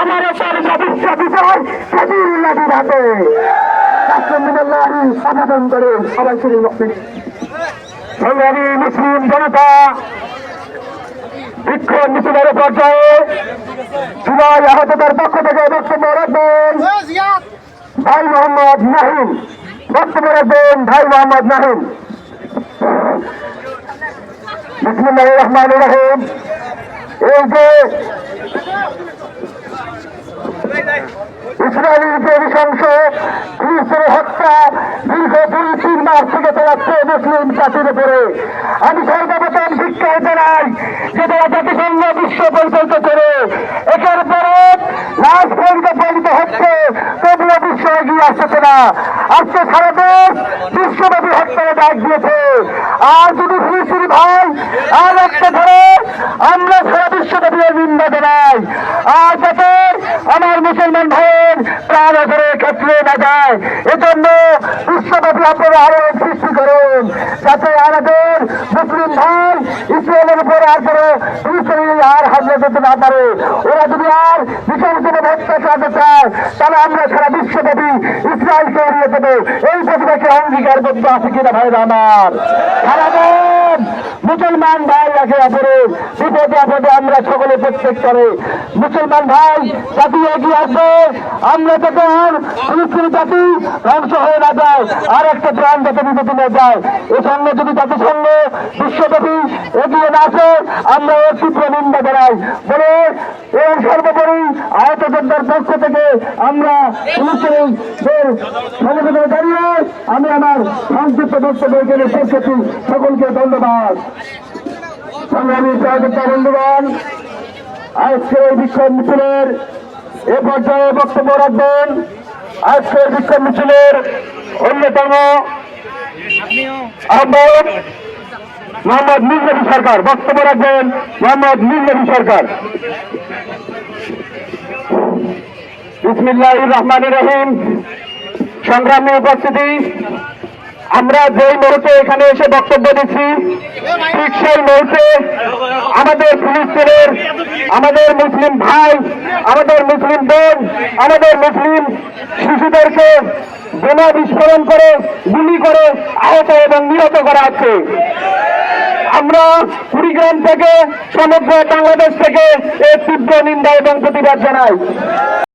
আমার ওপর সদস্য বিষয় সবিউল্লাহির হাতে। আবেদন করে সবাই সংগ্রামী মুসলিম জনতা বিক্ষোভ মিছিলের পর্যায়ে জুলাই আহতদের পক্ষ থেকে বক্তব্য রাখবেন। ভাই মোহাম্মদ নাহিম, বক্তব্য রাখবেন ভাই মোহাম্মদ নাহিম। বিসমুল্লাহ রহমান রহিম। এই যে যে নৃশংস ফিলিস্তিনের হত্যা দীর্ঘ দুই, তিন মাস থেকে চালাচ্ছে মুসলিম জাতির উপরে। আমি সর্বপ্রথম শিক্ষা জানাই যে তারা জাতিসংঘ বিশ্ব পরিচালিত করে, একের পরে লাশ পরিণত পরিণত হচ্ছে তবুও বিশ্ব এগিয়ে আসছে না। আজকে সারা দেশ বিশ্বব্যাপী হত্যার ডাক দিয়েছে। আর যদি ফিলিস্তিনি ভাই আর একটা ধরে, আমরা সারা বিশ্বব্যাপী এর নিন্দা জানাই আর যাতে আমার মুসলমান ভাইয়ের প্রাণ ধরে ক্ষেত্রে না যায়। এজন্য বিশ্বব্যাপী আপনারা আরও সৃষ্টি করুন। যাতে আমাদের মুসলিম ভাই ইসরায়েলের উপর আর করে ফিলিস্তিনি আর হামলা যেতে না পারে। ওরা যদি আর বিসর্জন হত্যা চালাতে চায়, তাহলে আমরা সারা বিশ্বব্যাপী ইসরায়েলকে এড়িয়ে দেবো এই প্রতিভাকে অঙ্গীকার করতে আছে কিনা ভাই আমার? সারা মুসলমান ভাই, একে অপরের বিপদে আপদে আমরা সকলে প্রত্যেক করে। মুসলমান ভাই, জাতি এগিয়ে আসবে। আমরা যাতে আর ফিলিস্তিনি জাতি ধ্বংস হয়ে না যায়। আর একটা প্রাণ যাতে বিপদে না যায়। এই সঙ্গে যদি জাতিসংঘ বিশ্বব্যাপী এগিয়ে না আসে, আমরা এর তীব্র নিন্দা জানাই। বলে এর সর্বোপরি আহত যোদ্ধার পক্ষ থেকে আমরা ফিলিস্তিনিদের সংগঠনে দাঁড়িয়ে, আমি আমার এখানে শেষ করছি সকলকে ধন্যবাদ। সংগ্রামী সহযোগিতা বন্ধুগণ এই বিক্ষোভ মিছিলের এ পর্যায়ে বক্তব্য রাখবেন। আজকের বিক্ষোভ মিছিলের অন্যতম মোহাম্মদ মির্জাবি সরকার। বক্তব্য রাখবেন মোহাম্মদ মির্জাবি সরকার। বিসমিল্লাহ রহমান রহিম। সংগ্রামী উপস্থিতি আমরা যেই মুহূর্তে এখানে এসে বক্তব্য দিচ্ছি, ঠিক সেই মুহূর্তে আমাদের ফিলিস্তিনের আমাদের মুসলিম ভাই, আমাদের মুসলিম বোন, আমাদের মুসলিম শিশুদেরকে বোমা বিস্ফোরণ করে, গুলি করে আহত এবং নিহত করা হচ্ছে। আমরা কুড়িগ্রাম থেকে সমগ্র বাংলাদেশ থেকে এর তীব্র নিন্দা এবং প্রতিবাদ জানাই।